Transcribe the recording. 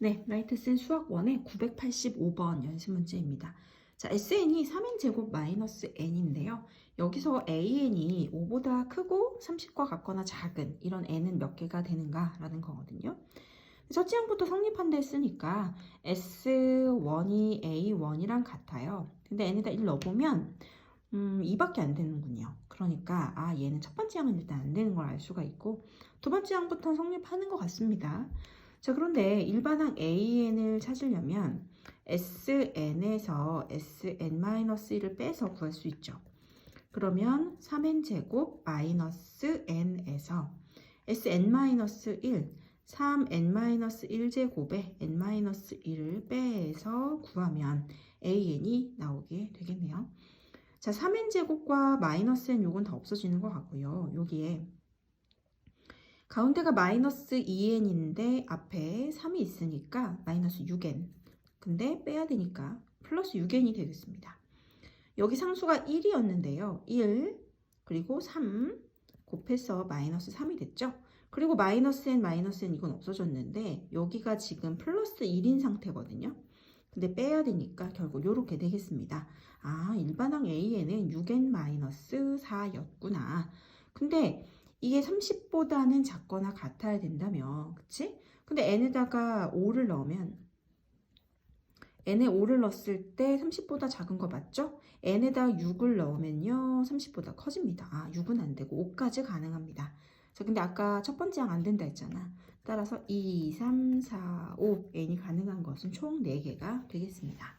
네, 라이트센 수학 1의 985번 연습 문제입니다. 자, SN이 3n 제곱 마이너스 n인데요. 여기서 AN이 5보다 크고 30과 같거나 작은 이런 n은 몇 개가 되는가라는 거거든요. 첫 지형부터 성립한다 했으니까 S1이 A1이랑 같아요. 근데 n에다 1 넣어보면 음, 2밖에 안 되는군요. 그러니까 아 얘는 첫 번째 항은 일단 안 되는 걸 알 수가 있고 두 번째 항부터 성립하는 것 같습니다. 자 그런데 일반항 AN을 찾으려면 SN에서 SN-1을 빼서 구할 수 있죠. 그러면 3n제곱 마이너스 n에서 SN-1, 3n-1제곱에 n-1을 빼서 구하면 AN이 나오게 되겠네요. 자, 3n제곱과 마이너스 n 요건 다 없어지는 것 같고요. 여기에 가운데가 마이너스 2n인데 앞에 3이 있으니까 마이너스 6n. 근데 빼야 되니까 플러스 6n이 되겠습니다. 여기 상수가 1이었는데요. 1 그리고 3 곱해서 마이너스 3이 됐죠. 그리고 마이너스 n 마이너스 n 이건 없어졌는데 여기가 지금 플러스 1인 상태거든요. 근데 빼야 되니까 결국 이렇게 되겠습니다. 아 일반항 AN은 6n-4였구나. 근데 이게 30보다는 작거나 같아야 된다며 그치? 근데 n에다가 5를 넣으면 n에 5를 넣었을 때 30보다 작은 거 맞죠? n에다 6을 넣으면요 30보다 커집니다. 아 6은 안 되고 5까지 가능합니다. 자 근데 아까 첫 번째 항 안 된다 했잖아. 따라서 2, 3, 4, 5 n이 가능한 것은 총 4개가 되겠습니다.